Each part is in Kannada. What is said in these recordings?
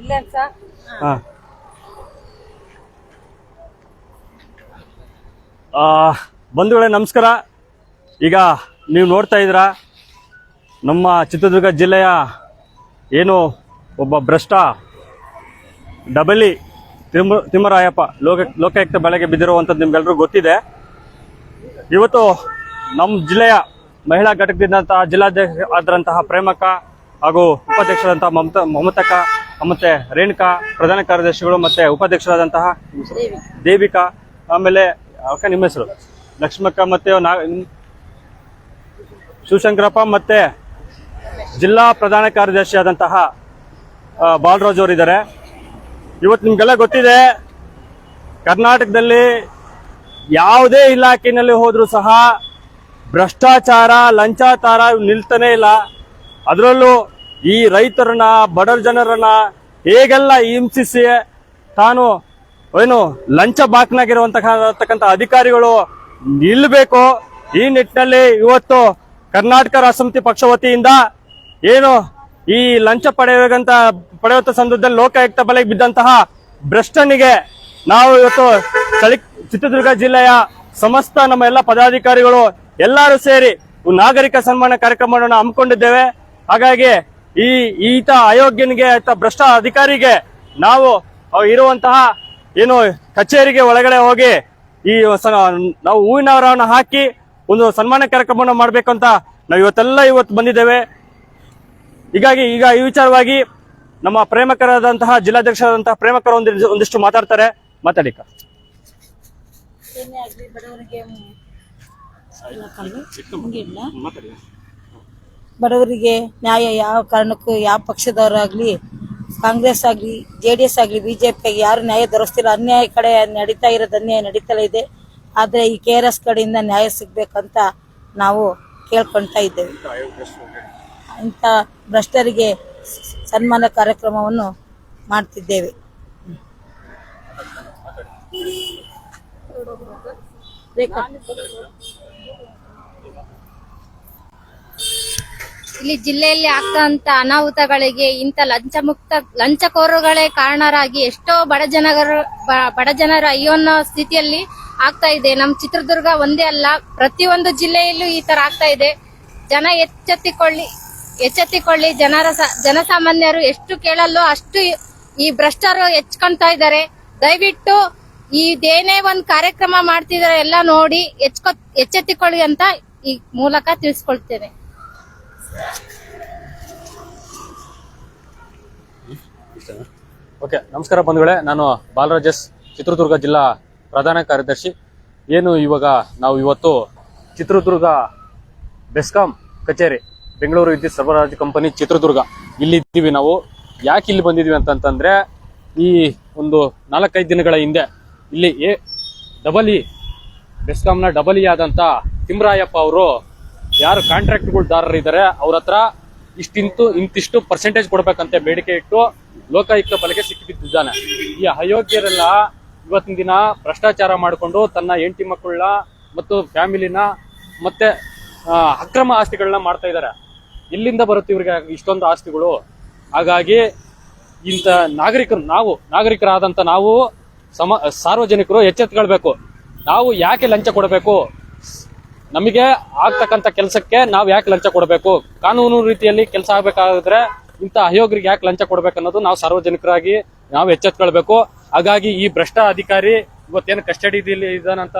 ಇಲ್ಲ ಸರ್ ಹಾ. ಆ, ಬಂಧುಗಳೇ ನಮಸ್ಕಾರ. ಈಗ ನೀವು ನೋಡ್ತಾ ಇದ್ದೀರಾ ನಮ್ಮ ಚಿತ್ರದುರ್ಗ ಜಿಲ್ಲೆಯ ಏನು ಒಬ್ಬ ಭ್ರಷ್ಟ ಡಬಲಿ ತಿಮ್ಮ ತಿಮ್ಮರಾಯಪ್ಪ ಲೋಕ ಲೋಕಾಯುಕ್ತ ಬಲೆಗೆ ಬಿದ್ದಿರುವಂಥದ್ದು ನಿಮ್ಗೆಲ್ರಿಗೂ ಗೊತ್ತಿದೆ. ಇವತ್ತು ನಮ್ಮ ಜಿಲ್ಲೆಯ ಮಹಿಳಾ ಘಟಕದಿಂದಂತಹ ಜಿಲ್ಲಾಧ್ಯಕ್ಷ ಆದಂತಹ ಪ್ರೇಮಕ್ಕ ಹಾಗೂ ಉಪಾಧ್ಯಕ್ಷರಾದಂತಹ ಮಮತಾ ಮಮತಕ ಮತ್ತೆ ರೇಣುಕಾ, ಪ್ರಧಾನ ಕಾರ್ಯದರ್ಶಿಗಳು ಮತ್ತೆ ಉಪಾಧ್ಯಕ್ಷರಾದಂತಹ ದೇವಿಕಾ, ಆಮೇಲೆ ಅಕ್ಕ ನಿಮ್ಮ ಹೆಸರು? ಲಕ್ಷ್ಮಕ್ಕ ಮತ್ತೆ ಶಿವಶಂಕರಪ್ಪ ಮತ್ತೆ ಜಿಲ್ಲಾ ಪ್ರಧಾನ ಕಾರ್ಯದರ್ಶಿ ಆದಂತಹ ಬಾಲರಾಜ್ ಅವರು ಅವರಿದ್ದಾರೆ ಇವತ್ತು ನಿಮ್ಗೆಲ್ಲ ಗೊತ್ತಿದೆ, ಕರ್ನಾಟಕದಲ್ಲಿ ಯಾವುದೇ ಇಲಾಖೆಯಲ್ಲಿ ಹೋದರೂ ಸಹ ಭ್ರಷ್ಟಾಚಾರ, ಲಂಚಾಚಾರ ನಿಲ್ತಾನೇ ಇಲ್ಲ. ಅದರಲ್ಲೂ ಈ ರೈತರನ್ನ ಬಡ ಜನರನ್ನ ಹೇಗೆಲ್ಲ ಹಿಂಸಿಸಿ ತಾನು ಏನು ಲಂಚ ಬಾಕ್ನಾಗಿರುವಂತಕ್ಕಂಥ ಅಧಿಕಾರಿಗಳು ನಿಲ್ಲಬೇಕು ಈ ನಿಟ್ಟಿನಲ್ಲಿ ಇವತ್ತು ಕರ್ನಾಟಕ ರಾಷ್ಟ್ರಮತಿ ಪಕ್ಷ ವತಿಯಿಂದ ಏನು ಈ ಲಂಚ ಪಡೆಯುವಂತ ಪಡೆಯುವಂತ ಸಂದರ್ಭದಲ್ಲಿ ಲೋಕಾಯುಕ್ತ ಬಲೆಗೆ ಬಿದ್ದಂತಹ ಭ್ರಷ್ಟನಿಗೆ ನಾವು ಇವತ್ತು ಚಿತ್ರದುರ್ಗ ಜಿಲ್ಲೆಯ ಸಮಸ್ತ ನಮ್ಮ ಎಲ್ಲ ಪದಾಧಿಕಾರಿಗಳು ಎಲ್ಲರೂ ಸೇರಿ ನಾಗರಿಕ ಸನ್ಮಾನ ಕಾರ್ಯಕ್ರಮವನ್ನು ಹಮ್ಮಿಕೊಂಡಿದ್ದೇವೆ. ಹಾಗಾಗಿ ಈ ಈತ ಅಯೋಗ್ಯನಿಗೆ ಅಥವಾ ಭ್ರಷ್ಟ ಅಧಿಕಾರಿಗೆ ನಾವು ಇರುವಂತಹ ಏನು ಕಚೇರಿಗೆ ಒಳಗಡೆ ಹೋಗಿ ಈ ನಾವು ಹೂವಿನ ಹಾರವನ್ನು ಹಾಕಿ ಒಂದು ಸನ್ಮಾನ ಕಾರ್ಯಕ್ರಮವನ್ನು ಮಾಡಬೇಕು ಅಂತ ನಾವು ಇವತ್ತೆಲ್ಲ ಇವತ್ತು ಬಂದಿದ್ದೇವೆ. ಹೀಗಾಗಿ ಈಗ ಈ ವಿಚಾರವಾಗಿ ನಮ್ಮ ಪ್ರೇಮಕರಾದಂತಹ ಜಿಲ್ಲಾಧ್ಯಕ್ಷರಾದಂತಹ ಪ್ರೇಮಕರ ಒಂದಿಷ್ಟು ಮಾತಾಡ್ತಾರೆ. ಮಾತಾಡಿಕ ಬಡವರಿಗೆ ನ್ಯಾಯ ಯಾವ ಕಾರಣಕ್ಕೂ ಯಾವ ಪಕ್ಷದವರಾಗ್ಲಿ ಕಾಂಗ್ರೆಸ್ ಆಗ್ಲಿ ಜೆ ಡಿ ಎಸ್ ಆಗ್ಲಿ ಬಿಜೆಪಿ ಯಾರು ನ್ಯಾಯ ದೊರಸ್ತಿಲ್ಲ ಅನ್ಯಾಯ ಕಡೆ ನಡೀತಾ ಇರೋದು ಅನ್ಯಾಯ ನಡೀತಾ ಇದೆ. ಆದ್ರೆ ಈ ಕೆ ಆರ್ ಎಸ್ ಕಡೆಯಿಂದ ನ್ಯಾಯ ಸಿಗ್ಬೇಕಂತ ನಾವು ಕೇಳ್ಕೊಳ್ತಾ ಇದ್ದೇವೆ. ಇಂಥ ಭ್ರಷ್ಟರಿಗೆ ಸನ್ಮಾನ ಕಾರ್ಯಕ್ರಮವನ್ನು ಮಾಡ್ತಿದ್ದೇವೆ. ರೇಖಾ. ಇಲ್ಲಿ ಜಿಲ್ಲೆಯಲ್ಲಿ ಆಗ್ತಂತ ಅನಾಹುತಗಳಿಗೆ ಇಂಥ ಲಂಚ ಮುಕ್ತ ಲಂಚಕೋರಗಳೇ ಕಾರಣರಾಗಿ ಎಷ್ಟೋ ಬಡ ಜನರು ಬಡ ಜನರ ಅಯ್ಯೋನ್ನೋ ಸ್ಥಿತಿಯಲ್ಲಿ ಆಗ್ತಾ ಇದೆ. ನಮ್ಮ ಚಿತ್ರದುರ್ಗ ಒಂದೇ ಅಲ್ಲ, ಪ್ರತಿಯೊಂದು ಜಿಲ್ಲೆಯಲ್ಲೂ ಈ ತರ ಆಗ್ತಾ ಇದೆ. ಜನ ಎಚ್ಚೆತ್ತಿಕೊಳ್ಳಿ ಎಚ್ಚೆತ್ತಿಕೊಳ್ಳಿ. ಜನರ ಜನಸಾಮಾನ್ಯರು ಎಷ್ಟು ಕೇಳಲ್ಲೋ ಅಷ್ಟು ಈ ಭ್ರಷ್ಟರು ಹೆಚ್ಕೊಂತಾ ಇದ್ದಾರೆ. ದಯವಿಟ್ಟು ಇದೇನೇ ಒಂದ್ ಕಾರ್ಯಕ್ರಮ ಮಾಡ್ತಿದಾರೆ ಎಲ್ಲ ನೋಡಿ ಎಚ್ಕೊ ಎಚ್ಚೆತ್ತಿಕೊಳ್ಳಿ ಅಂತ ಈ ಮೂಲಕ ತಿಳಿಸ್ಕೊಳ್ತೇನೆ. ಓಕೆ ನಮಸ್ಕಾರ ಬಂಧುಗಳೇ. ನಾನು ಬಾಲರಾಜಸ್ ಚಿತ್ರದುರ್ಗ ಜಿಲ್ಲಾ ಪ್ರಧಾನ ಕಾರ್ಯದರ್ಶಿ. ಏನು ಇವಾಗ ನಾವು ಇವತ್ತು ಚಿತ್ರದುರ್ಗ ಬೆಸ್ಕಾಂ ಕಚೇರಿ, ಬೆಂಗಳೂರು ವಿದ್ಯುತ್ ಸರಬರಾಜು ಕಂಪನಿ ಚಿತ್ರದುರ್ಗ ಇಲ್ಲಿ ಇದ್ದೀವಿ ನಾವು. ಯಾಕೆ ಇಲ್ಲಿ ಬಂದಿದ್ದೀವಿ ಅಂತಂತಂದ್ರೆ, ಈ ಒಂದು ನಾಲ್ಕೈದು ದಿನಗಳ ಹಿಂದೆ ಇಲ್ಲಿ ಎ ಡಬಲ್ ಇ ಬೆಸ್ಕಾಂನ ಡಬಲ್ ಇ ಆದಂತ ತಿಮ್ರಾಯಪ್ಪ ಅವರು ಯಾರು ಕಾಂಟ್ರಾಕ್ಟ್ಗಳ್ದಾರರು ಇದ್ದಾರೆ ಅವ್ರ ಹತ್ರ ಇಷ್ಟಿಂತು, ಇಂತಿಷ್ಟು ಪರ್ಸೆಂಟೇಜ್ ಕೊಡ್ಬೇಕಂತೆ ಬೇಡಿಕೆ ಇಟ್ಟು ಲೋಕಾಯುಕ್ತ ಬಲೆಗೆ ಸಿಕ್ಕಿಬಿದ್ದಿದ್ದಾನೆ. ಈ ಅಯೋಗ್ಯರೆಲ್ಲ ಇವತ್ತಿನ ದಿನ ಭ್ರಷ್ಟಾಚಾರ ಮಾಡಿಕೊಂಡು ತನ್ನ ಹೆಂಡತಿ ಮಕ್ಕಳನ್ನ ಮತ್ತು ಫ್ಯಾಮಿಲಿನ ಮತ್ತೆ ಅಕ್ರಮ ಆಸ್ತಿಗಳನ್ನ ಮಾಡ್ತಾ ಇದ್ದಾರೆ. ಇಲ್ಲಿಂದ ಬರುತ್ತೆ ಇವ್ರಿಗೆ ಇಷ್ಟೊಂದು ಆಸ್ತಿಗಳು? ಹಾಗಾಗಿ ಇಂಥ ನಾಗರಿಕರು, ನಾವು, ನಾಗರಿಕರಾದಂಥ ನಾವು ಸಮ, ಸಾರ್ವಜನಿಕರು ಎಚ್ಚೆತ್ಕೊಳ್ಬೇಕು. ನಾವು ಯಾಕೆ ಲಂಚ ಕೊಡಬೇಕು? ನಮಗೆ ಆಗ್ತಕ್ಕಂಥ ಕೆಲಸಕ್ಕೆ ನಾವು ಯಾಕೆ ಲಂಚ ಕೊಡಬೇಕು? ಕಾನೂನು ರೀತಿಯಲ್ಲಿ ಕೆಲಸ ಆಗ್ಬೇಕಾದ್ರೆ ಇಂಥ ಆಯೋಗರಿಗೆ ಯಾಕೆ ಲಂಚ ಕೊಡ್ಬೇಕು ಅನ್ನೋದು ನಾವು ಸಾರ್ವಜನಿಕರಾಗಿ ನಾವು ಎಚ್ಚೆತ್ಕೊಳ್ಬೇಕು. ಹಾಗಾಗಿ ಈ ಭ್ರಷ್ಟ ಅಧಿಕಾರಿ ಇವತ್ತೇನು ಕಸ್ಟಡಿಯಲ್ಲಿ ಇದಾನಂತ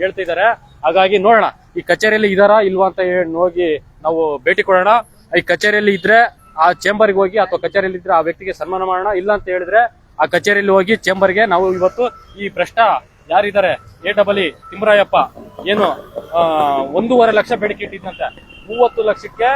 ಹೇಳ್ತಿದ್ದಾರೆ ಹಾಗಾಗಿ ನೋಡೋಣ, ಈ ಕಚೇರಿಯಲ್ಲಿ ಇದಾರಾ ಇಲ್ವಾ ಅಂತ ಹೋಗಿ ನಾವು ಭೇಟಿ ಕೊಡೋಣ. ಈ ಕಚೇರಿಯಲ್ಲಿ ಇದ್ರೆ ಆ ಚೇಂಬರ್ಗೆ ಹೋಗಿ ಅಥವಾ ಕಚೇರಿಯಲ್ಲಿ ಇದ್ರೆ ಆ ವ್ಯಕ್ತಿಗೆ ಸನ್ಮಾನ ಮಾಡೋಣ. ಇಲ್ಲ ಅಂತ ಹೇಳಿದ್ರೆ ಆ ಕಚೇರಿಯಲ್ಲಿ ಹೋಗಿ ಚೇಂಬರ್ಗೆ ನಾವು ಇವತ್ತು ಈ ಭ್ರಷ್ಟ ಯಾರಿದ್ದಾರೆ? A double E Thimmarayappa. ಏನು ಒಂದೂವರೆ ಲಕ್ಷ ಬೇಡಿಕೆ ಇಟ್ಟಿದ್ದಂತೆ ಮೂವತ್ತು ಲಕ್ಷಕ್ಕೆ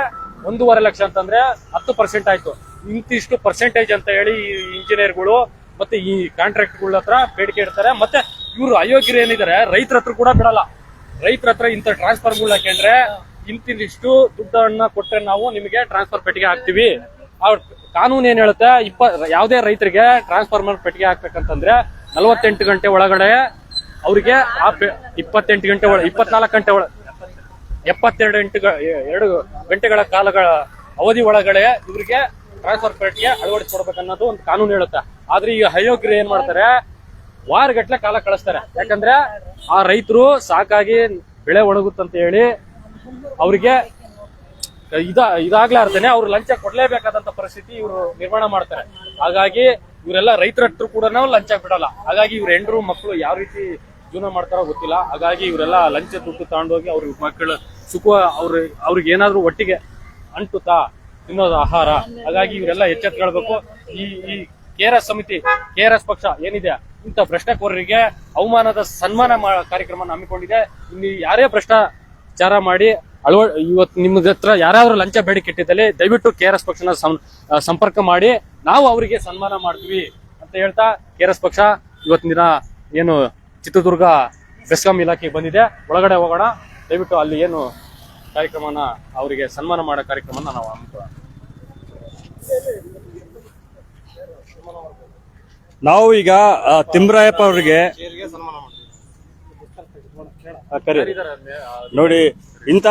ಒಂದೂವರೆ ಲಕ್ಷ ಅಂತಂದ್ರೆ ಹತ್ತು ಪರ್ಸೆಂಟ್ ಆಯ್ತು. ಇಂತಿಷ್ಟು ಪರ್ಸೆಂಟೇಜ್ ಅಂತ ಹೇಳಿ ಈ ಇಂಜಿನಿಯರ್ಗಳು ಮತ್ತೆ ಈ ಕಾಂಟ್ರಾಕ್ಟ್ಗಳ ಹತ್ರ ಬೇಡಿಕೆ ಇಡ್ತಾರೆ. ಮತ್ತೆ ಇವರು ಅಯೋಗ್ಯರು ಏನಿದ್ದಾರೆ, ರೈತರ ಹತ್ರ ಕೂಡ ಬಿಡಲ್ಲ. ರೈತರ ಹತ್ರ ಇಂಥ ಟ್ರಾನ್ಸ್ಫರ್ಗಳು ಹಾಕೊಂಡ್ರೆ ಇಂತಿಷ್ಟು ದುಡ್ಡನ್ನ ಕೊಟ್ರೆ ನಾವು ನಿಮಗೆ ಟ್ರಾನ್ಸ್ಫರ್ ಪೆಟ್ಟಿಗೆ ಹಾಕ್ತಿವಿ. ಅವ್ರ ಕಾನೂನು ಏನ್ ಹೇಳುತ್ತೆ, ಇಪ್ಪ, ಯಾವುದೇ ರೈತರಿಗೆ ಟ್ರಾನ್ಸ್ಫಾರ್ಮರ್ ಪೆಟ್ಟಿಗೆ ಹಾಕ್ಬೇಕಂತಂದ್ರೆ ನಲವತ್ತೆಂಟು ಗಂಟೆ ಒಳಗಡೆ ಅವರಿಗೆ ಆ ಇಪ್ಪತ್ತೆಂಟು ಗಂಟೆ ಒಳ ಇಪ್ಪತ್ನಾಲ್ಕು ಗಂಟೆ ಒಳ ಎಪ್ಪತ್ತೆರಡು ಎಂಟು ಎರಡು ಗಂಟೆಗಳ ಕಾಲಗಳ ಅವಧಿ ಒಳಗಡೆ ಇವರಿಗೆ ಟ್ರಾನ್ಸ್ಫರ್ ಪೇಟ್ಗೆ ಅಳವಡಿಸ್ಕೊಡ್ಬೇಕನ್ನೋದು ಒಂದು ಕಾನೂನು ಹೇಳುತ್ತೆ. ಆದ್ರೆ ಈಗ ಅಯೋಗ್ಯರು ಏನ್ ಮಾಡ್ತಾರೆ? ವಾರಗಟ್ಲೆ ಕಾಲ ಕಳಿಸ್ತಾರೆ. ಯಾಕಂದ್ರೆ ಆ ರೈತರು ಸಾಕಾಗಿ ಬೆಳೆ ಒಣಗುತ್ತಂತ ಹೇಳಿ ಅವರಿಗೆ ಇದ, ಇದಾಗ್ಲಾರ್ದೇನೆ ಅವ್ರು ಲಂಚ ಕೊಡ್ಲೇಬೇಕಾದಂತ ಪರಿಸ್ಥಿತಿ ಇವರು ನಿರ್ಮಾಣ ಮಾಡ್ತಾರೆ. ಹಾಗಾಗಿ ಇವರೆಲ್ಲ ರೈತರ ಹತ್ರ ಕೂಡ ಲಂಚ ಬಿಡಲ್ಲ. ಹಾಗಾಗಿ ಇವ್ರ ಹೆಂಡರು ಮಕ್ಕಳು ಯಾವ ರೀತಿ ಜೀವನ ಮಾಡ್ತಾರೋ ಗೊತ್ತಿಲ್ಲ. ಹಾಗಾಗಿ ಇವರೆಲ್ಲ ಲಂಚ ದುಡ್ಡು ತಗೊಂಡೋಗಿ ಅವ್ರ ಮಕ್ಕಳು ಸುಖ ಅವ್ರ, ಅವ್ರಿಗೆ ಏನಾದ್ರು ಒಟ್ಟಿಗೆ ಅಂಟುತ್ತಾ ತಿನ್ನೋದು ಆಹಾರ. ಹಾಗಾಗಿ ಇವರೆಲ್ಲ ಎಚ್ಚೆತ್ಕೊಳ್ಬೇಕು. ಈ ಈ ಕೆ ಆರ್ ಎಸ್ ಸಮಿತಿ, ಕೆ ಆರ್ ಎಸ್ ಪಕ್ಷ ಏನಿದೆ, ಇಂಥ ಭ್ರಷ್ಟಕೋರರಿಗೆ ಅವಮಾನದ ಸನ್ಮಾನ ಕಾರ್ಯಕ್ರಮ ಹಮ್ಮಿಕೊಂಡಿದೆ. ಇಲ್ಲಿ ಯಾರೇ ಭ್ರಷ್ಟಾಚಾರ ಮಾಡಿ ಅಳವ ಇವತ್ತು ನಿಮ್ಮ ಹತ್ರ ಯಾರಾದ್ರೂ ಲಂಚ ಬೇಡಿಕೆ ಇಟ್ಟಿದ್ದಲ್ಲಿ ದಯವಿಟ್ಟು ಕೆ ಆರ್ ಎಸ್ ಪಕ್ಷನ ಸಂಪರ್ಕ ಮಾಡಿ. ನಾವು ಅವರಿಗೆ ಸನ್ಮಾನ ಮಾಡ್ತೀವಿ ಅಂತ ಹೇಳ್ತಾ ಕೆ ಆರ್ ಎಸ್ ಪಕ್ಷ ಇವತ್ತಿನ ದಿನ ಏನು ಚಿತ್ರದುರ್ಗ ಬೆಸ್ಕಾಂ ಇಲಾಖೆಗೆ ಬಂದಿದೆ. ಒಳಗಡೆ ಹೋಗೋಣ. ದಯವಿಟ್ಟು ಅಲ್ಲಿ ಏನು ಕಾರ್ಯಕ್ರಮನ ಅವರಿಗೆ ಸನ್ಮಾನ ಮಾಡೋ ಕಾರ್ಯಕ್ರಮನ ನಾವು ಹಮ್ಮಿಕೊಳ್ಳೋಣ. ನಾವು ಈಗ ತಿಮ್ರಾಯಪ್ಪ ಅವರಿಗೆ ನೋಡಿ ಇಂಥ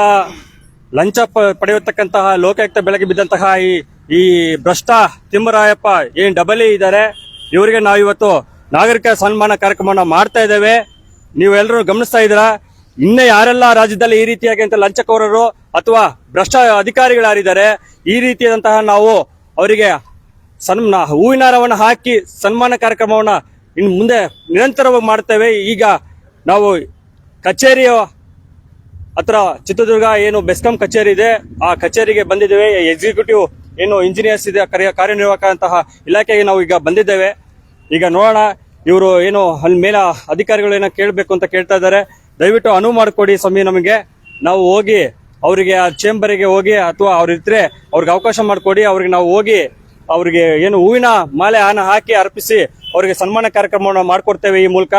ಲಂಚ ಪಡೆಯತಕ್ಕಂತಹ ಲೋಕಾಯುಕ್ತ ಬೆಳಗ್ಗೆ ಬಿದ್ದಂತಹ ಈ ಈ ಭ್ರಷ್ಟ ತಿಮ್ಮರಾಯಪ್ಪ ಏನ್ ಡಬಲ್ ಇದ್ದಾರೆ, ಇವರಿಗೆ ನಾವು ಇವತ್ತು ನಾಗರಿಕ ಸನ್ಮಾನ ಕಾರ್ಯಕ್ರಮವನ್ನು ಮಾಡ್ತಾ ಇದ್ದೇವೆ. ನೀವೆಲ್ಲರೂ ಗಮನಿಸ್ತಾ ಇದ್ದೀರಾ? ಇನ್ನ ಯಾರೆಲ್ಲ ರಾಜ್ಯದಲ್ಲಿ ಈ ರೀತಿಯಾಗಿ ಅಂತ ಲಂಚಕೋರರು ಅಥವಾ ಭ್ರಷ್ಟ ಅಧಿಕಾರಿಗಳಾರಿದ್ದಾರೆ, ಈ ರೀತಿಯಾದಂತಹ ನಾವು ಅವರಿಗೆ ಸನ್ಮಾನ ಹೂವಿನಾರವನ್ನು ಹಾಕಿ ಸನ್ಮಾನ ಕಾರ್ಯಕ್ರಮವನ್ನು ಇನ್ನು ಮುಂದೆ ನಿರಂತರವಾಗಿ ಮಾಡ್ತೇವೆ. ಈಗ ನಾವು ಕಚೇರಿಯ ಹತ್ರ ಚಿತ್ರದುರ್ಗ ಏನು ಬೆಸ್ಕಾಂ ಕಚೇರಿ ಇದೆ. ಆ ಕಚೇರಿಗೆ ಬಂದಿದ್ದೇವೆ. ಎಕ್ಸಿಕ್ಯೂಟಿವ್ ಏನು ಇಂಜಿನಿಯರ್ಸ್ ಇದೆ ಕಾರ್ಯನಿರ್ವಾಹಕ ಕಾರ್ಯನಿರ್ವಾಹಕಂತಹ ಇಲಾಖೆಗೆ ನಾವು ಈಗ ಬಂದಿದ್ದೇವೆ. ಈಗ ನೋಡೋಣ ಇವರು ಏನು ಅಲ್ಲಿ ಮೇಲೆ ಅಧಿಕಾರಿಗಳು ಏನೋ ಕೇಳಬೇಕು ಅಂತ ಕೇಳ್ತಾ ಇದ್ದಾರೆ. ದಯವಿಟ್ಟು ಅನುವು ಮಾಡಿಕೊಡಿ ಸ್ವಾಮಿ ನಮಗೆ. ನಾವು ಹೋಗಿ ಅವರಿಗೆ ಆ ಚೇಂಬರಿಗೆ ಹೋಗಿ ಅಥವಾ ಅವ್ರು ಇದ್ರೆ ಅವ್ರಿಗೆ ಅವಕಾಶ ಮಾಡಿಕೊಡಿ. ಅವ್ರಿಗೆ ನಾವು ಹೋಗಿ ಅವರಿಗೆ ಏನು ಹೂವಿನ ಮಾಲೆ ಹಾನ ಹಾಕಿ ಅರ್ಪಿಸಿ ಅವರಿಗೆ ಸನ್ಮಾನ ಕಾರ್ಯಕ್ರಮವನ್ನು ಮಾಡಿಕೊಡ್ತೇವೆ ಈ ಮೂಲಕ.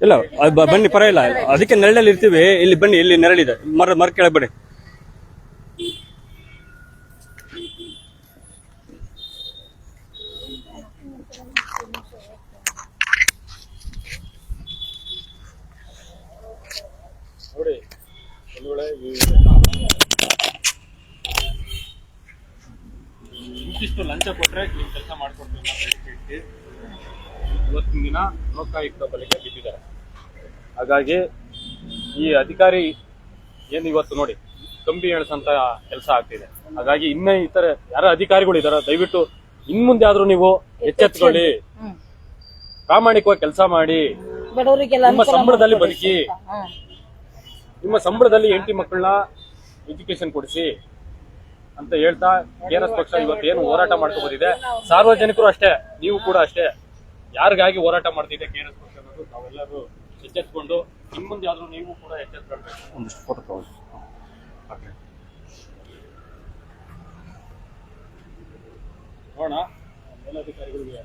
ಇಲ್ಲ ಬನ್ನಿ ಬ- ಬನ್ನಿ, ಪರವಾಗಿಲ್ಲ. ಅದಕ್ಕೆ ನೆರಳಲ್ಲಿ ಇರ್ತೀವಿ. ಇಲ್ಲಿ ಬನ್ನಿ, ಇಲ್ಲಿ ನೆರಳಿದೆ. ಮರ ಮರ ಕೇಳಬೇಡಿ ನೋಡಿ ಒಂದು ವೇಳೆ ಈ- ಇಂತಿಷ್ಟು ಲಂಚ ಕೊಟ್ರೆ ನೀವು ಕೆಲಸ ಮಾಡ್ಕೊಡ್ತೀವಿ ಅನ್ನೋ ಬೇಡಿಕೆ ಇಟ್ಟು ಇವತ್ತಿನ ದಿನ ಲೋಕಾಯುಕ್ತ ಬಳಿಗೆ ಬಿದ್ದಿದ್ದಾರೆ. ಹಾಗಾಗಿ ಈ ಅಧಿಕಾರಿ ಏನು ಇವತ್ತು ನೋಡಿ ಕಂಬಿ ಎಳ್ಸಂತ ಕೆಲಸ ಆಗ್ತಿದೆ. ಹಾಗಾಗಿ ಇನ್ನೇ ಇತರ ಯಾರ ಅಧಿಕಾರಿಗಳು ಇದಾರ ದಯವಿಟ್ಟು ಇನ್ ಮುಂದೆ ಆದ್ರೂ ನೀವು ಎಚ್ಚೆತ್ಕೊಳ್ಳಿ. ಪ್ರಾಮಾಣಿಕವಾಗಿ ಕೆಲಸ ಮಾಡಿ. ನಿಮ್ಮ ಸಂಬಳದಲ್ಲಿ ಬದುಕಿ. ನಿಮ್ಮ ಸಂಬಳದಲ್ಲಿ ಹೆಂಡತಿ ಮಕ್ಕಳನ್ನ ಎಜುಕೇಶನ್ ಕೊಡಿಸಿ ಅಂತ ಹೇಳ್ತಾ ಕೆ ಪಕ್ಷ ಇವತ್ತು ಏನು ಹೋರಾಟ ಮಾಡ್ಕೊಂಡು ಬಂದಿದೆ ಸಾರ್ವಜನಿಕರು ಅಷ್ಟೇ ನೀವು ಕೂಡ ಅಷ್ಟೇ. ಯಾರಿಗಾಗಿ ಹೋರಾಟ ಮಾಡ್ತಿದೆ ಎಸ್ ಪಕ್ಷ ಅನ್ನೋದು ನಾವೆಲ್ಲರೂ ಎಚ್ಚೆತ್ಕೊಂಡು ನಿಮ್ಮ ಮುಂದೆ ಆದರೂ ನೀವು ಕೂಡ ಎಚ್ಚೆತ್ಕೊಳ್ಬೇಕು. ಒಂದಿಷ್ಟು ಫೋಟೋ ತಗೊಳ್ಳಿ. ಓಕೆ. ನೋಡೋಣ ಮೇಲಧಿಕಾರಿಗಳಿಗೆ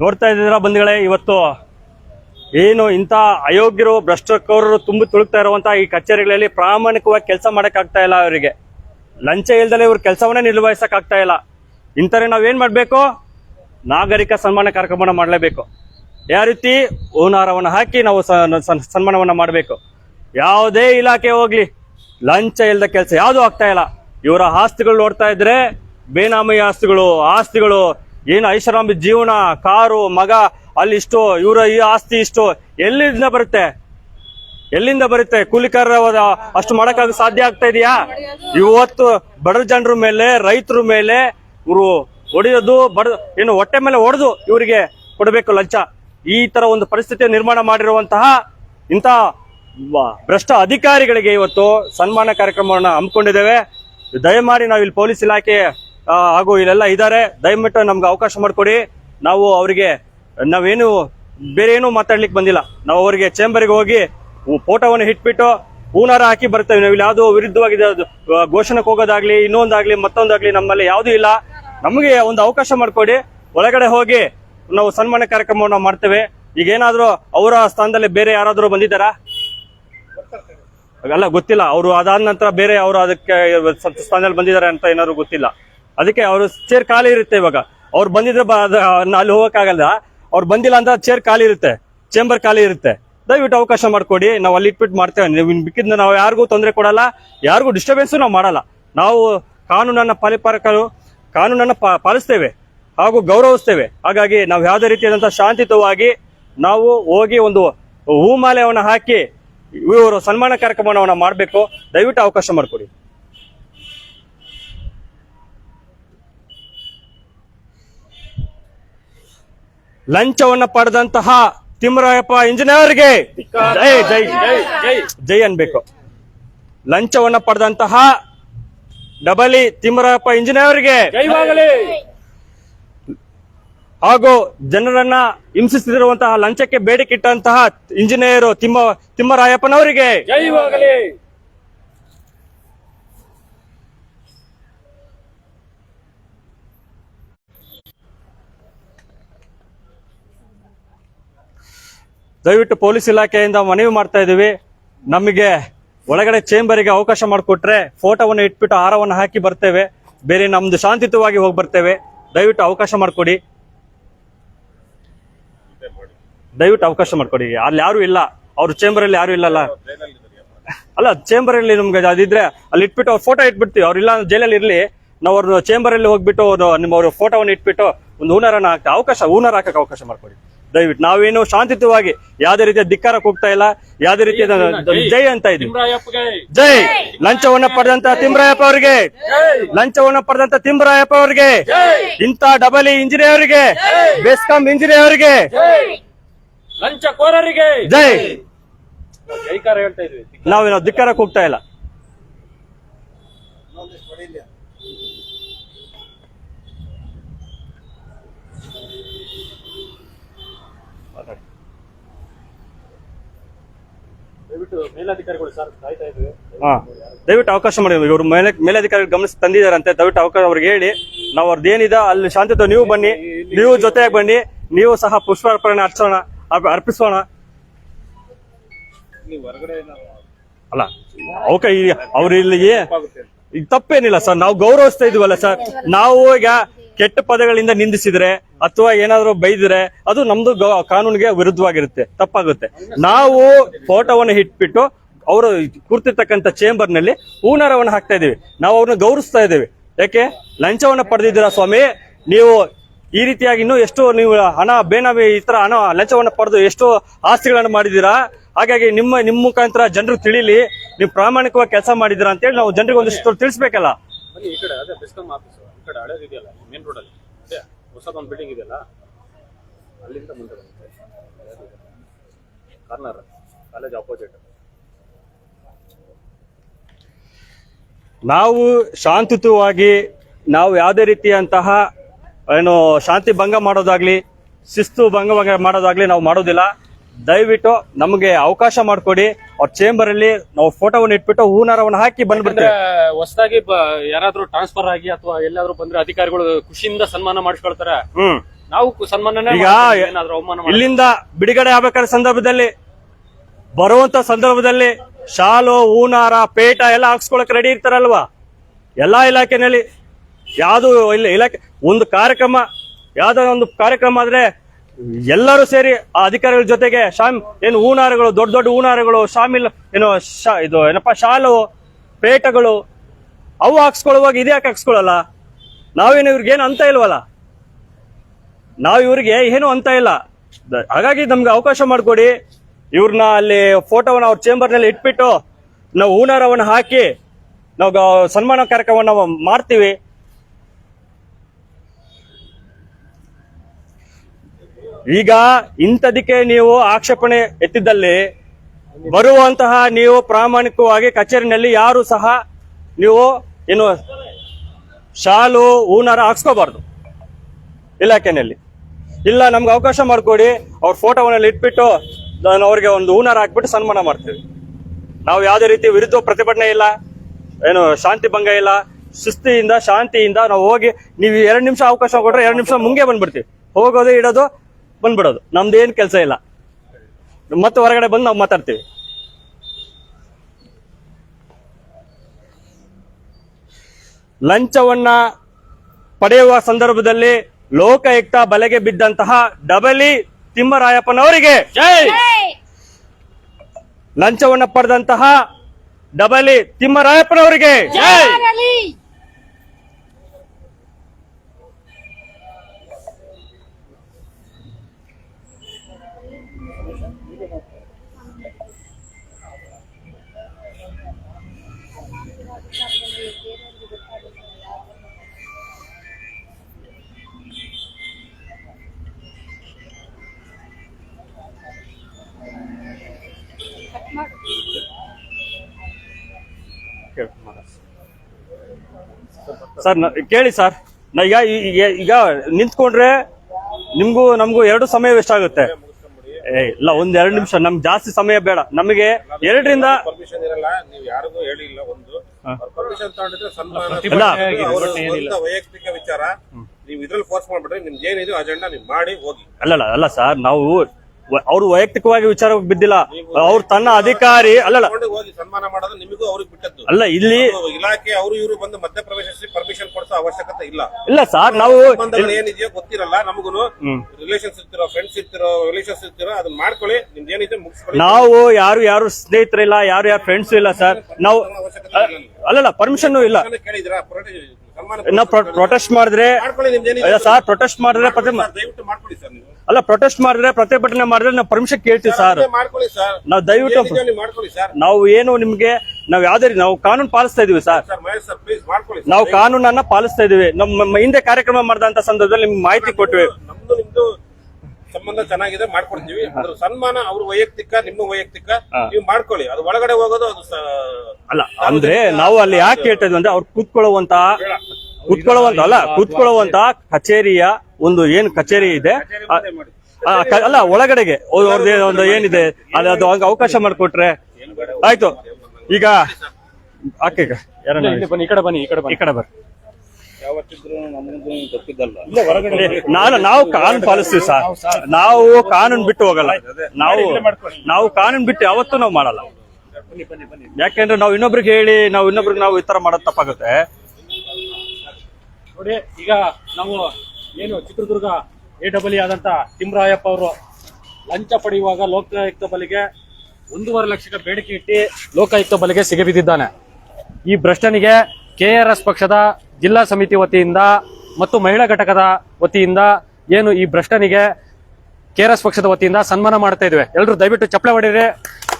ನೋಡ್ತಾ ಇದ್ದೀರಾ ಬಂಧುಗಳೇ ಇವತ್ತು ಏನು ಇಂಥ ಅಯೋಗ್ಯರು ಭ್ರಷ್ಟಕೌರರು ತುಂಬಿ ತುಳುಕ್ತಾ ಇರುವಂತಹ ಈ ಕಚೇರಿಗಳಲ್ಲಿ ಪ್ರಾಮಾಣಿಕವಾಗಿ ಕೆಲಸ ಮಾಡೋಕ್ಕಾಗ್ತಾ ಇಲ್ಲ ಅವರಿಗೆ. ಲಂಚ ಇಲ್ದಲೆ ಇವ್ರ ಕೆಲಸವನ್ನೇ ನಿರ್ವಹಿಸಕ್ ಆಗ್ತಾ ಇಲ್ಲ. ಇಂಥವ್ರಿಗೆ ನಾವೇನ್ ಮಾಡ್ಬೇಕು? ನಾಗರಿಕ ಸನ್ಮಾನ ಕಾರ್ಯಕ್ರಮವನ್ನು ಮಾಡಲೇಬೇಕು. ಯಾವ ರೀತಿ ಹೂನಾರವನ್ನು ಹಾಕಿ ನಾವು ಸನ್ಮಾನವನ್ನ ಮಾಡಬೇಕು. ಯಾವುದೇ ಇಲಾಖೆ ಹೋಗ್ಲಿ, ಲಂಚ ಇಲ್ಲದ ಕೆಲಸ ಯಾವುದು ಆಗ್ತಾ ಇಲ್ಲ. ಇವರ ಆಸ್ತಿಗಳು ನೋಡ್ತಾ ಇದ್ರೆ ಬೇನಾಮಿ ಆಸ್ತಿಗಳು ಆಸ್ತಿಗಳು, ಏನು ಐಷಾರಾಮಿ ಜೀವನ, ಕಾರು, ಮಗ, ಅಲ್ಲಿ ಇಷ್ಟು, ಇವರ ಈ ಆಸ್ತಿ ಇಷ್ಟು, ಎಲ್ಲಿಂದ ಬರುತ್ತೆ? ಎಲ್ಲಿಂದ ಬರುತ್ತೆ? ಕೂಲಿಕಾರ ಅಷ್ಟು ಮಾಡೋಕ್ಕಾಗ ಸಾಧ್ಯ ಆಗ್ತಾ ಇದೆಯಾ? ಇವತ್ತು ಬಡ ಜನರ ಮೇಲೆ, ರೈತರ ಮೇಲೆ, ಇವರು ಹೊಡೆಯೋದು, ಬಡ ಏನು ಹೊಟ್ಟೆ ಮೇಲೆ ಹೊಡೆದು ಇವರಿಗೆ ಕೊಡಬೇಕು ಲಂಚ. ಈ ತರ ಒಂದು ಪರಿಸ್ಥಿತಿ ನಿರ್ಮಾಣ ಮಾಡಿರುವಂತಹ ಇಂತಹ ಭ್ರಷ್ಟ ಅಧಿಕಾರಿಗಳಿಗೆ ಇವತ್ತು ಸನ್ಮಾನ ಕಾರ್ಯಕ್ರಮವನ್ನು ಹಮ್ಮಿಕೊಂಡಿದ್ದೇವೆ. ದಯಮಾಡಿ ನಾವು ಇಲ್ಲಿ ಪೊಲೀಸ್ ಇಲಾಖೆ ಹಾಗೂ ಇಲ್ಲೆಲ್ಲ ಇದ್ದಾರೆ. ದಯವಿಟ್ಟು ನಮ್ಗೆ ಅವಕಾಶ ಮಾಡಿಕೊಡಿ. ನಾವು ಅವರಿಗೆ, ನಾವೇನು ಬೇರೆ ಏನು ಮಾತಾಡ್ಲಿಕ್ಕೆ ಬಂದಿಲ್ಲ. ನಾವು ಅವರಿಗೆ ಚೇಂಬರ್ಗೆ ಹೋಗಿ ಫೋಟೋವನ್ನು ಇಟ್ಬಿಟ್ಟು ಹೂನಾರ ಹಾಕಿ ಬರ್ತೇವೆ ನಾವು ಇಲ್ಲಿ ಯಾವುದು ವಿರುದ್ಧವಾಗಿ ಘೋಷಣೆಗೆ ಹೋಗೋದಾಗ್ಲಿ, ಇನ್ನೊಂದಾಗ್ಲಿ, ಮತ್ತೊಂದಾಗ್ಲಿ ನಮ್ಮಲ್ಲಿ ಯಾವುದೂ ಇಲ್ಲ. ನಮಗೆ ಒಂದು ಅವಕಾಶ ಮಾಡಿಕೊಡಿ. ಒಳಗಡೆ ಹೋಗಿ ನಾವು ಸನ್ಮಾನ ಕಾರ್ಯಕ್ರಮವನ್ನು ಮಾಡ್ತೇವೆ. ಈಗ ಏನಾದರೂ ಅವರ ಸ್ಥಾನದಲ್ಲಿ ಬೇರೆ ಯಾರಾದರೂ ಬಂದಿದ್ದಾರಾ? ಅಲ್ಲ, ಗೊತ್ತಿಲ್ಲ. ಅವರು ಅದಾದ ನಂತರ ಬೇರೆ ಅವರು ಅದಕ್ಕೆ ಸ್ಥಾನದಲ್ಲಿ ಬಂದಿದ್ದಾರೆ ಅಂತ ಏನಾದ್ರು ಗೊತ್ತಿಲ್ಲ. ಅದಕ್ಕೆ ಅವರು ಚೇರ್ ಖಾಲಿ ಇರುತ್ತೆ ಇವಾಗ. ಅವ್ರು ಬಂದಿದ್ರೆ ಅಲ್ಲಿ ಹೋಗೋಕ್ಕಾಗಲ್ಲ ಅವ್ರು ಬಂದಿಲ್ಲ ಅಂತ ಚೇರ್ ಖಾಲಿ ಇರುತ್ತೆ. ಚೇಂಬರ್ ಖಾಲಿ ಇರುತ್ತೆ. ದಯವಿಟ್ಟು ಅವಕಾಶ ಮಾಡ್ಕೊಡಿ. ನಾವು ಅಲ್ಲಿ ಇಟ್ಬಿಟ್ಟು ಮಾಡ್ತೇವೆ. ನೀವು ಮಿಕ್ಕಿದ್ನ ನಾವು ಯಾರಿಗೂ ತೊಂದರೆ ಕೊಡಲ್ಲ. ಯಾರಿಗೂ ಡಿಸ್ಟರ್ಬೆನ್ಸು ನಾವು ಮಾಡಲ್ಲ. ನಾವು ಕಾನೂನನ್ನು ಪಾಲಿಪಾರಕರು ಕಾನೂನನ್ನ ಪಾಲಿಸ್ತೇವೆ ಹಾಗೂ ಗೌರವಿಸ್ತೇವೆ. ಹಾಗಾಗಿ ನಾವು ಯಾವುದೇ ರೀತಿಯಾದಂಥ ಶಾಂತಿಯುತವಾಗಿ ನಾವು ಹೋಗಿ ಒಂದು ಹೂಮಾಲೆಯನ್ನು ಹಾಕಿ ಇವರು ಸನ್ಮಾನ ಕಾರ್ಯಕ್ರಮವನ್ನು ಮಾಡಬೇಕು. ದಯವಿಟ್ಟು ಅವಕಾಶ ಮಾಡಿಕೊಡಿ. ಲಂಚವನ್ನ ಪಡೆದಂತಹ ತಿಮ್ಮರಾಯಪ್ಪ ಇಂಜಿನಿಯರ್ಗೆ ಜೈ ಜೈ ಜೈ ಜೈ ಅನ್ಬೇಕು. ಲಂಚವನ್ನ ಪಡೆದಂತಹ ಡಬಲಿ ತಿಮ್ಮರಪ್ಪ ಇಂಜಿನಿಯರ್ಗೆ ಹಾಗೂ ಜನರನ್ನ ಹಿಂಸಿಸುತ್ತಿರುವಂತಹ ಲಂಚಕ್ಕೆ ಬೇಡಿಕೆ ಇಟ್ಟಂತಹ ಇಂಜಿನಿಯರ್ ತಿಮ್ಮ ತಿಮ್ಮರಾಯಪ್ಪನವರಿಗೆ. ದಯವಿಟ್ಟು ಪೊಲೀಸ್ ಇಲಾಖೆಯಿಂದ ಮನವಿ ಮಾಡ್ತಾ ಇದ್ದೀವಿ. ನಮಗೆ ಒಳಗಡೆ ಚೇಂಬರಿಗೆ ಅವಕಾಶ ಮಾಡಿಕೊಟ್ರೆ ಫೋಟೋವನ್ನು ಇಟ್ಬಿಟ್ಟು ಹಾರವನ್ನು ಹಾಕಿ ಬರ್ತೇವೆ. ಬೇರೆ ನಮ್ದು ಶಾಂತಿಯುತವಾಗಿ ಹೋಗಿ ಬರ್ತೇವೆ. ದಯವಿಟ್ಟು ಅವಕಾಶ ಮಾಡಿಕೊಡಿ. ದಯವಿಟ್ಟು ಅವಕಾಶ ಮಾಡಿಕೊಡಿ. ಅಲ್ಲಿ ಯಾರು ಇಲ್ಲ. ಅವ್ರ ಚೇಂಬರ್ ಅಲ್ಲಿ ಯಾರು ಇಲ್ಲಲ್ಲ. ಅಲ್ಲ ಚೇಂಬರ್ ಅಲ್ಲಿ ನಮ್ಗೆ ಅದಿದ್ರೆ ಅಲ್ಲಿ ಇಟ್ಬಿಟ್ಟು ಫೋಟೋ ಇಟ್ಬಿಡ್ತೀವಿ. ಅವ್ರು ಇಲ್ಲ ಜೈಲಲ್ಲಿ ಇರ್ಲಿ. ನಾವು ಅವ್ರ ಚೇಂಬರ್ ಅಲ್ಲಿ ಹೋಗ್ಬಿಟ್ಟು ಅವ್ರು ನಿಮ್ಮ ಅವ್ರ ಫೋಟೋವನ್ನು ಇಟ್ಬಿಟ್ಟು ಒಂದು ಹೂನರನ್ನ ಹಾಕ್ತಾ ಅವಕಾಶ ಹೂನಾರ ಹಾಕಕ್ಕೆ ಅವಕಾಶ ಮಾಡ್ಕೊಡಿ. ದಯವಿಟ್ಟು ನಾವೇನು ಶಾಂತಿಯುತವಾಗಿ ಯಾವುದೇ ರೀತಿಯ ಧಿಕ್ಕಾರ ಹೋಗ್ತಾ ಇಲ್ಲ. ಯಾವುದೇ ರೀತಿಯ ಜೈ ಅಂತ ಇದೀವಿ ಜೈ. ಲಂಚವನ್ನ ಪಡೆದಂತ ತಿಮ್ರಾಯಪ್ಪ ಅವರಿಗೆ. ಲಂಚವನ್ನ ಪಡೆದಂತ ತಿಮ್ರಾಯಪ್ಪ ಅವರಿಗೆ. ಇಂಥ ಡಬಲಿ ಅವರಿಗೆ. ಬೆಸ್ಕಾಂ ಇಂಜಿನಿಯರ್ಗೆ ಲಂಚಕೋರರಿಗೆ. ಜೈ. ಜೈಕಾರ ಹೇಳ್ತಾ ಇದ್ವಿ. ನಾವೇನು ಧಿಕ್ಕಾರಕ್ಕೆ ಹೋಗ್ತಾ ಇಲ್ಲ ದಯವಿಟ್ಟು ಮೇಲಧಿಕಾರಿಗಳು ಸರ್ ಕಾಯ್ತಾ ಇದ್ವಿ ಹಾ. ದಯವಿಟ್ಟು ಅವಕಾಶ ಮಾಡಿ ಇವರು ಮೇಲೆ ಮೇಲಧಿಕಾರಿ ಗಮನಿಸಿ ತಂದಿದ್ದಾರಂತೆ ದಯವಿಟ್ಟು ಅವಕಾಶ ಅವ್ರಿಗೆ ಹೇಳಿ. ನಾವು ಅವ್ರದ್ದು ಏನಿದೆ ಅಲ್ಲಿ ಶಾಂತಿಯುತ ನೀವು ಬನ್ನಿ. ನೀವು ಜೊತೆಯಾಗಿ ಬನ್ನಿ. ನೀವು ಸಹ ಪುಷ್ಪಾರ್ಪಣೆ ಹಚ್ಚೋಣ ಅರ್ಪ- ಅರ್ಪಿಸೋಣ. ಅಲ್ಲ ಅವಕ ಅವ್ರು ಇಲ್ಲಿ ಈಗ ತಪ್ಪೇನಿಲ್ಲ ಸರ್. ನಾವು ಗೌರವಿಸ್ತಾ ಇದೀವಲ್ಲ ಸರ್. ನಾವು ಈಗ ಕೆಟ್ಟ ಪದಗಳಿಂದ ನಿಂದಿಸಿದ್ರೆ ಅಥವಾ ಏನಾದರೂ ಬೈದ್ರೆ ಅದು ನಮ್ದು ಕಾನೂನಿಗೆ ವಿರುದ್ಧವಾಗಿರುತ್ತೆ, ತಪ್ಪಾಗುತ್ತೆ. ನಾವು ಫೋಟೋವನ್ನು ಇಟ್ಬಿಟ್ಟು ಅವರು ಕೂರ್ತಿರ್ತಕ್ಕಂಥ ಚೇಂಬರ್ನಲ್ಲಿ ಹೂನಾರವನ್ನು ಹಾಕ್ತಾ ಇದ್ದೀವಿ. ನಾವು ಅವ್ರನ್ನ ಗೌರವಿಸ್ತಾ ಇದ್ದೀವಿ. ಯಾಕೆ? ಲಂಚವನ್ನ ಪಡೆದಿದ್ದೀರಾ ಸ್ವಾಮಿ? ನೀವು ಈ ರೀತಿಯಾಗಿ ಇನ್ನೂ ಎಷ್ಟು ನೀವು ಹಣ, ಬೇನಾಮಿ ಈ ತರ ಹಣ, ಲಂಚವನ್ನು ಪಡೆದು ಎಷ್ಟು ಆಸ್ತಿಗಳನ್ನು ಮಾಡಿದ್ದೀರಾ? ಹಾಗಾಗಿ ನಿಮ್ಮ ನಿಮ್ಮ ಮುಖಾಂತರ ಜನರು ತಿಳಿಲಿ, ನೀವು ಪ್ರಾಮಾಣಿಕವಾಗಿ ಕೆಲಸ ಮಾಡಿದ್ದೀರಾ ಅಂತೇಳಿ ನಾವು ಜನರಿಗೆ ಒಂದಿಷ್ಟು ತಿಳಿಸ್ಬೇಕಲ್ಲ ಕಡೆ ಅದೇ ಬೆಸ್ಕಾಂ ಆಫೀಸ್ ಈ ಕಡೆ ಹಳೇದು ಇದೆಯಲ್ಲ ಮೇನ್ ರೋಡ್ ಅಲ್ಲಿ. ಅದೇ, ಹೊಸದೊಂದು ಬಿಲ್ಡಿಂಗ್ ಇದೆಯಲ್ಲ, ಅಲ್ಲಿಂದ ಮುಂದೆ ಬಂದಿದೆ. ಕಾರ್ನರ್ ಕಾಲೇಜ್ ಅಪೋಸಿಟ್ ನಾವು ಶಾಂತಿಯುತವಾಗಿ, ನಾವು ಯಾವುದೇ ರೀತಿಯಂತಹ, ಏನು, ಶಾಂತಿ ಭಂಗ ಮಾಡೋದಾಗ್ಲಿ, ಶಿಸ್ತು ಭಂಗ ಮಾಡೋದಾಗ್ಲಿ ನಾವು ಮಾಡೋದಿಲ್ಲ. ದಯವಿಟ್ಟು ನಮಗೆ ಅವಕಾಶ ಮಾಡಿಕೊಡಿ. ಅವ್ರ ಚೇಂಬರ್ ಅಲ್ಲಿ ನಾವು ಫೋಟೋವನ್ನು ಇಟ್ಬಿಟ್ಟು ಹೂನಾರವನ್ನು ಹಾಕಿ ಬಂದ್ಬಿಡ್ತೇವೆ. ಹೊಸದಾಗಿ ಯಾರಾದ್ರೂ ಟ್ರಾನ್ಸ್ಫರ್ ಆಗಿ ಅಥವಾ ಎಲ್ಲಾದ್ರೂ ಬಂದ್ರೆ ಅಧಿಕಾರಿಗಳು ಖುಷಿಯಿಂದ ಸನ್ಮಾನ ಮಾಡಿಸ್ಕೊಳ್ತಾರೆ. ಹ್ಮ್. ನಾವು ಕು- ಸನ್ಮಾನನೇ ಈಗ ಮಾಡ್ತೀವಿ, ಏನಾದ್ರೂ ಅವಮಾನ. ಇಲ್ಲಿಂದ ಬಿಡುಗಡೆ ಆಗ್ಬೇಕಾದ ಸಂದರ್ಭದಲ್ಲಿ ಬರುವಂತ ಸಂದರ್ಭದಲ್ಲಿ ಶಾಲು ಹೂನಾರ ಪೇಟ ಎಲ್ಲ ಹಾಕ್ಸ್ಕೊಳಕ್ ರೆಡಿ ಇರ್ತಾರಲ್ವಾ? ಎಲ್ಲಾ ಇಲಾಖೆನಲ್ಲಿ ಯಾವ್ದು ಇಲ್ಲ ಇಲಾಖೆ ಒಂದು ಕಾರ್ಯಕ್ರಮ ಯಾವ್ದಾರ ಒಂದು ಕಾರ್ಯಕ್ರಮ ಆದ್ರೆ ಎಲ್ಲರೂ ಸೇರಿ ಆ ಅಧಿಕಾರಿಗಳ ಜೊತೆಗೆ ಶಾಮ್, ಏನು ಹೂನಾರಗಳು, ದೊಡ್ಡ ದೊಡ್ಡ ಹೂನಾರಗಳು, ಶಾಮಿಲ್, ಏನು ಇದು ಏನಪ್ಪ, ಶಾಲು, ಪೇಟಗಳು, ಅವು ಹಾಕ್ಸ್ಕೊಳ್ಳುವಾಗ ಇದ್ಯಾಕೆ ಹಾಕ್ಸ್ಕೊಳ್ಳಲ್ಲ? ನಾವೇನು ಇವ್ರಿಗೇನು ಅಂತ ಇಲ್ವಲ್ಲ? ನಾವು ಇವ್ರಿಗೆ ಏನು ಅಂತ ಇಲ್ಲ. ಹಾಗಾಗಿ ನಮ್ಗೆ ಅವಕಾಶ ಮಾಡಿಕೊಡಿ. ಇವ್ರನ್ನ ಅಲ್ಲಿ ಫೋಟೋವನ್ನ ಅವ್ರ ಚೇಂಬರ್ನಲ್ಲಿ ಇಟ್ಬಿಟ್ಟು ನಾವು ಹೂನಾರವನ್ನು ಹಾಕಿ, ನಾವು ಸನ್ಮಾನ ಕಾರ್ಯಕ್ರಮವನ್ನು ಮಾಡ್ತೀವಿ. ಈಗ ಇಂಥದಕ್ಕೆ ನೀವು ಆಕ್ಷೇಪಣೆ ಎತ್ತಿದ್ದಲ್ಲಿ ಬರುವಂತಹ ನೀವು ಪ್ರಾಮಾಣಿಕವಾಗಿ ಕಚೇರಿನಲ್ಲಿ ಯಾರು ಸಹ ನೀವು ಏನು ಶಾಲು, ಹೂನಾರ ಹಾಕ್ಸ್ಕೋಬಾರ್ದು ಇಲಾಖೆನಲ್ಲಿ. ಇಲ್ಲ, ನಮ್ಗೆ ಅವಕಾಶ ಮಾಡಿಕೊಡಿ, ಅವ್ರ ಫೋಟೋವನ್ನೆಲ್ಲ ಇಟ್ಬಿಟ್ಟು ನಾನು ಅವ್ರಿಗೆ ಒಂದು ಹೂನಾರ ಹಾಕ್ಬಿಟ್ಟು ಸನ್ಮಾನ ಮಾಡ್ತೀವಿ. ನಾವು ಯಾವುದೇ ರೀತಿ ವಿರುದ್ಧ ಪ್ರತಿಭಟನೆ ಇಲ್ಲ, ಏನು ಶಾಂತಿ ಭಂಗ ಇಲ್ಲ, ಶಿಸ್ತಿಯಿಂದ, ಶಾಂತಿಯಿಂದ ನಾವು ಹೋಗಿ, ನೀವು ಎರಡು ನಿಮಿಷ ಅವಕಾಶ ಕೊಟ್ರೆ ಎರಡು ನಿಮಿಷ ಮುಂಗೆ ಬಂದ್ಬಿಡ್ತೀವಿ. ಹೋಗೋದು ಇಡೋದು ಬಂದ್ಬಿಡೋದು. ನಮ್ದು ಏನು ಕೆಲಸ ಇಲ್ಲ. ಮತ್ತೆ ಹೊರಗಡೆ ಬಂದು ನಾವು ಮಾತಾಡ್ತೀವಿ. ಲಂಚವನ್ನ ಪಡೆಯುವ ಸಂದರ್ಭದಲ್ಲಿ ಲೋಕಾಯುಕ್ತ ಬಲೆಗೆ ಬಿದ್ದಂತಹ ಡಬಲಿ ತಿಮ್ಮರಾಯಪ್ಪನವರಿಗೆ ಲಂಚವನ್ನ ಪಡೆದಂತಹ ಡಬಲಿ ತಿಮ್ಮರಾಯಪ್ಪನವರಿಗೆ ಸರ್ ಕೇಳಿ ಸರ್. ನಾ ಈಗ ಈಗ ನಿಂತ್ಕೊಂಡ್ರೆ ನಿಮ್ಗೂ ನಮಗೂ ಎರಡು ಸಮಯ ವೇಸ್ಟ್ ಆಗುತ್ತೆ. ಏ ಇಲ್ಲ ಒಂದ್ ಎರಡು ನಿಮಿಷ. ನಮ್ಗೆ ಜಾಸ್ತಿ ಸಮಯ ಬೇಡ. ನಮಗೆ ಎರಡರಿಂದ ಪರ್ಮಿಷನ್ ಇರಲ್ಲ. ನೀವು ಯಾರಿಗೂ ಹೇಳಿಲ್ಲ ಒಂದು. ಪರ್ಮಿಷನ್ ತಗೊಂಡಿದ್ರೆ ಸನ್ಮಾನ ವೈಯಕ್ತಿಕ ವಿಚಾರ. ನೀವು ಇದ್ರಲ್ಲಿ ಫೋರ್ಸ್ ಮಾಡ್ಬಿಟ್ರೆ ನಿಮ್ಗೆ ಏನಿದೆ ಅಜೆಂಡಾ ನೀವು ಮಾಡಿ ಹೋಗಿ. ಅಲ್ಲಲ್ಲ ಅಲ್ಲ ಸರ್. ನಾವು ಅವರು ವೈಯಕ್ತಿಕವಾಗಿ ವಿಚಾರ ಬಿದ್ದಿಲ್ಲ. ಅವ್ರ ತನ್ನ ಅಧಿಕಾರಿ ಅಲ್ಲಲ್ಲ. ಹೋಗಿ ಸನ್ಮಾನ ಮಾಡೋದು ನಿಮಗೂ ಅವ್ರಿಗೆ ಬಿಟ್ಟದ್ದು. ಅಲ್ಲ ಇಲ್ಲಿ ಇಲಾಖೆ ಅವರು ಇವರು ಬಂದು ಮಧ್ಯ ಪ್ರವೇಶಿಸಿ ಪರ್ಮಿಷನ್ ಕೊಡಿಸೋ ಅವಶ್ಯಕತೆ ಇಲ್ಲ. ಇಲ್ಲ ಸರ್ ನಾವು ಏನಿದೆಯೋ ಗೊತ್ತಿರಲ್ಲ ನಮಗೂ ರಿಲೇಷನ್ಸ್ ಇರ್ತಿರೋ ಫ್ರೆಂಡ್ಸ್ ಇರ್ತಿರೋ ರಿಲೇಷನ್ಸ್ ಇರ್ತಿರೋ ಅದನ್ನ ಮಾಡ್ಕೊಳ್ಳಿ. ನಿಮ್ದು ಏನಿದೆ ಮುಗಿಸ್ಕೊಳ್ಳಿ. ನಾವು ಯಾರು ಯಾರು ಸ್ನೇಹಿತರಿಲ್ಲ ಯಾರು ಯಾರು ಫ್ರೆಂಡ್ಸ್ ಇಲ್ಲ ಸರ್. ನಾವು. ಅಲ್ಲಲ್ಲ ಪರ್ಮಿಷನ್ ಇಲ್ಲ. ಕೇಳಿದ್ರ ಪ್ರೊಟೆಸ್ಟ್ ಮಾಡಿದ್ರೆ ನಾವು ಪ್ರೊಟೆಸ್ಟ್ ಮಾಡಿದ್ರೆ ಮಾಡ್ಕೊಳ್ಳಿ ಏನಿದೆ? ಅಲ್ಲ ಸರ್ ಪ್ರೊಟೆಸ್ಟ್ ಮಾಡಿದ್ರೆ ಅಲ್ಲ ಪ್ರೊಟೆಸ್ಟ್ ಮಾಡಿದ್ರೆ ಪ್ರತಿಭಟನೆ ಮಾಡಿದ್ರೆ ನಾವು ಪರ್ಮಿಷನ್ ಕೇಳ್ತೀವಿ ಸರ್ ನಾವು ದಯವಿಟ್ಟು ಮಾಡ್ಕೊಳ್ಳಿ ಸರ್ ನಾವು ಏನು ನಿಮ್ಗೆ ನಾವು ಯಾವ್ದೇ ರೀತಿ- ನಾವು ಕಾನೂನು ಪಾಲಿಸ್ತಾ ಇದೀವಿ ಸರ್ ನಾವು ಕಾನೂನನ್ನ ಪಾಲಿಸ್ತಾ ಇದೀವಿ. ನಮ್ಮ ಹಿಂದೆ ಕಾರ್ಯಕ್ರಮ ಮಾಡಿದಂತ ಸಂದರ್ಭದಲ್ಲಿ ನಿಮ್ಗೆ ಮಾಹಿತಿ ಕೊಟ್ವಿ. ಸಂಬಂಧ ಚೆನ್ನಾಗಿದೆ ಮಾಡ್ಕೊಡ್ತೀವಿ. ಅದ್ರ ಸನ್ಮಾನ ಅವ್ರ ವೈಯಕ್ತಿಕ ನಿಮ್ಮ ವೈಯಕ್ತಿಕ ನೀವು ಮಾಡ್ಕೊಳ್ಳಿ. ಅದು ಒಳಗಡೆ ಹೋಗೋದು ಅದು ಅಲ್ಲ ಅಂದ್ರೆ ನಾವು ಅಲ್ಲಿ ಯಾಕೆ ಹೇಳ್ತಾ ಇದ್ವಿ ಅಂದ್ರೆ ಅವ್ರು ಕೂತ್ಕೊಳ್ಳುವಂತ ಕೂತ್ಕೊಳ್ಳುವಂತ ಅಲ್ಲ ಕೂತ್ಕೊಳ್ಳುವಂತ ಕಚೇರಿಯ ಒಂದು ಏನು ಕಚೇರಿ ಇದೆ. ಅಲ್ಲ ಒಳಗಡೆಗೆ. ಅವ್ರದ್ದು ಒಂದು ಏನಿದೆ ಅದು ಅದು ಹಂಗೆ ಅವಕಾಶ ಮಾಡಿಕೊಟ್ರೆ. ಆಯ್ತು. ಈಗ ಆಕೆ ಯಾರನ್ನ ಬನ್ನಿ ಈ ಕಡೆ ಬನ್ನಿ ಈ ಕಡೆ ಈ ಬನ್ನಿ ಕಡೆ ಬರ್ರಿ. ನಾನು ನಾವು ಕಾನೂನು ಪಾಲಿಸ್ತೀವಿ ಸರ್. ನಾವು ಕಾನೂನು ಬಿಟ್ಟು ಹೋಗಲ್ಲ. ನಾವು ನಾವು ಕಾನೂನು ಬಿಟ್ಟು ಯಾವತ್ತೂ ನಾವು ಮಾಡಲ್ಲ. ಯಾಕೆಂದ್ರೆ ನಾವು ಇನ್ನೊಬ್ರಿಗೆ ಹೇಳಿ ನಾವು ಇನ್ನೊಬ್ರಿಗೆ ನಾವು ಈ ತರ ಮಾಡೋದು ತಪ್ಪಾಗುತ್ತೆ. ನೋಡಿ ಈಗ ನಾವು ಏನು ಚಿತ್ರದುರ್ಗ ಎ ಡಬಲ್ ಆದಂತ ತಿಮ್ರಾಯಪ್ಪ ಅವರು ಲಂಚ ಪಡೆಯುವಾಗ ಲೋಕಾಯುಕ್ತ ಬಲಿಗೆ ಒಂದೂವರೆ ಲಕ್ಷದ ಬೇಡಿಕೆ ಇಟ್ಟು ಲೋಕಾಯುಕ್ತ ಬಲಿಗೆ ಸಿಗಬಿದ್ದಿದ್ದಾನೆ ಈ ಭ್ರಷ್ಟನಿಗೆ ಕೆಆರ್ಎಸ್ ಪಕ್ಷದ ಜಿಲ್ಲಾ ಸಮಿತಿ ವತಿಯಿಂದ ಮತ್ತು ಮಹಿಳಾ ಘಟಕದ ವತಿಯಿಂದ ಏನು ಈ ಭ್ರಷ್ಟನಿಗೆ ಕೆಆರ್ಎಸ್ ಪಕ್ಷದ ವತಿಯಿಂದ ಸನ್ಮಾನ ಮಾಡ್ತಾ ಇದ್ವಿ. ಎಲ್ರು ದಯವಿಟ್ಟು ಚಪ್ಪಳೆ ಹೊಡೀರಿ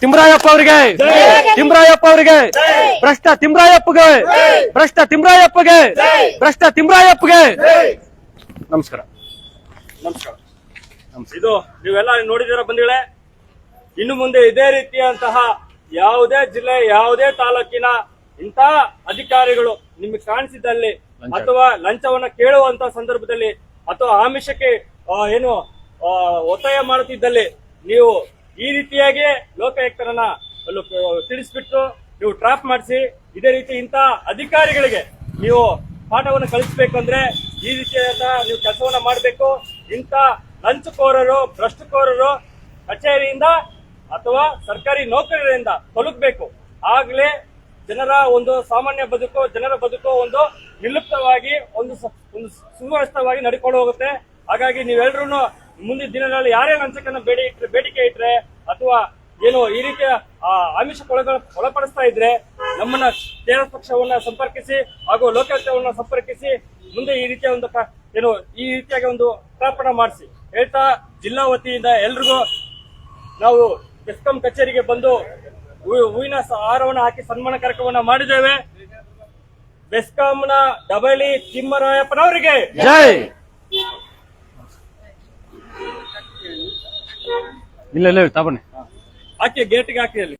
ತಿಮ್ರಾಯಪ್ಪ ಅವರಿಗೆ. ತಿಮ್ರಾಯಪ್ಪ ಅವರಿಗೆ. ಭ್ರಷ್ಟ ತಿಮ್ರಾಯಪ್ಪಗೆ. ಭ್ರಷ್ಟ ತಿಮ್ರಾಯಪ್ಪಗೆ. ಭ್ರಷ್ಟ ತಿಮ್ರಾಯಪ್ಪಗೆ. ನಮಸ್ಕಾರ. ನಮಸ್ಕಾರ. ಇದು ನೀವೆಲ್ಲ ನೋಡಿದಿರ ಬಂದಿಳೆ ಇನ್ನು ಮುಂದೆ ಇದೇ ರೀತಿಯಂತಹ ಯಾವುದೇ ಜಿಲ್ಲೆ ಯಾವುದೇ ತಾಲೂಕಿನ ಇಂತಹ ಅಧಿಕಾರಿಗಳು ನಿಮಗೆ ಕಾಣಿಸಿದಲ್ಲಿ ಅಥವಾ ಲಂಚವನ್ನ ಕೇಳುವಂತ ಸಂದರ್ಭದಲ್ಲಿ ಅಥವಾ ಆಮಿಷಕ್ಕೆ ಏನು ಒತ್ತಾಯ ಮಾಡುತ್ತಿದ್ದಲ್ಲಿ ನೀವು ಈ ರೀತಿಯಾಗಿ ಲೋಕಾಯುಕ್ತರನ್ನ ತಿಳಿಸ್ಬಿಟ್ಟು ನೀವು ಟ್ರಾಪ್ ಮಾಡಿಸಿ ಇದೇ ರೀತಿ ಇಂತಹ ಅಧಿಕಾರಿಗಳಿಗೆ ನೀವು ಪಾಠವನ್ನು ಕಲಿಸಬೇಕಂದ್ರೆ ಈ ವಿಷಯದ ನೀವು ಕೆಲಸವನ್ನ ಮಾಡಬೇಕು. ಇಂಥ ಲಂಚಕೋರರು, ಭ್ರಷ್ಟಕೋರರು ಕಚೇರಿಯಿಂದ ಅಥವಾ ಸರ್ಕಾರಿ ನೌಕರರಿಂದ ತೊಲಗಬೇಕು ಆಗ್ಲೇ ಜನರ ಒಂದು ಸಾಮಾನ್ಯ ಬದುಕು, ಜನರ ಬದುಕು ಒಂದು ನಿಲುಪ್ತವಾಗಿ, ಒಂದು ಒಂದು ಸುವ್ಯವಸ್ಥವಾಗಿ ನಡ್ಕೊಂಡು ಹೋಗುತ್ತೆ. ಹಾಗಾಗಿ ನೀವೆಲ್ಲರೂ ಮುಂದಿನ ದಿನಗಳಲ್ಲಿ ಯಾರೇ ಲಂಚಕನ್ನ ಬೇಡಿ ಇಟ್ರೆ, ಬೇಡಿಕೆ ಇಟ್ರೆ ಅಥವಾ ಏನು ಈ ರೀತಿಯ ಆ, ಆಮಿಷಕ್ಕೆ ಒಳಗ ಒಳಪಡಿಸ್ತಾ ಇದ್ರೆ ನಮ್ಮನ್ನ ಕೇರಳ ಪಕ್ಷವನ್ನ ಸಂಪರ್ಕಿಸಿ ಹಾಗೂ ಲೋಕಾಯುಕ್ತವನ್ನ ಸಂಪರ್ಕಿಸಿ ಮುಂದೆ ಈ ರೀತಿಯ ಒಂದು ಏನು ಈ ರೀತಿಯಾಗಿ ಒಂದು ಸ್ಥಾಪನೆ ಮಾಡಿಸಿ. ಹೇಳ್ತಾ ಜಿಲ್ಲಾ ವತಿಯಿಂದ ಎಲ್ರಿಗೂ ನಾವು ಬೆಸ್ಕಾಂ ಕಚೇರಿಗೆ ಬಂದು ಹೂವಿನ ಆಹಾರವನ್ನು ಹಾಕಿ ಸನ್ಮಾನ ಕಾರ್ಯಕ್ರಮವನ್ನು ಮಾಡಿದ್ದೇವೆ. ಬೆಸ್ಕಾಂನ ಡಬಲಿ ತಿಮ್ಮರಾಯಪ್ಪನವರಿಗೆ! ಜೈ! ಇಲ್ಲ ಇಲ್ಲ ತಗೊಳ್ಳಿ. ಹಾಕಿ ಗೇಟ್ಗೆ ಹಾಕಿ ಅಲ್ಲಿ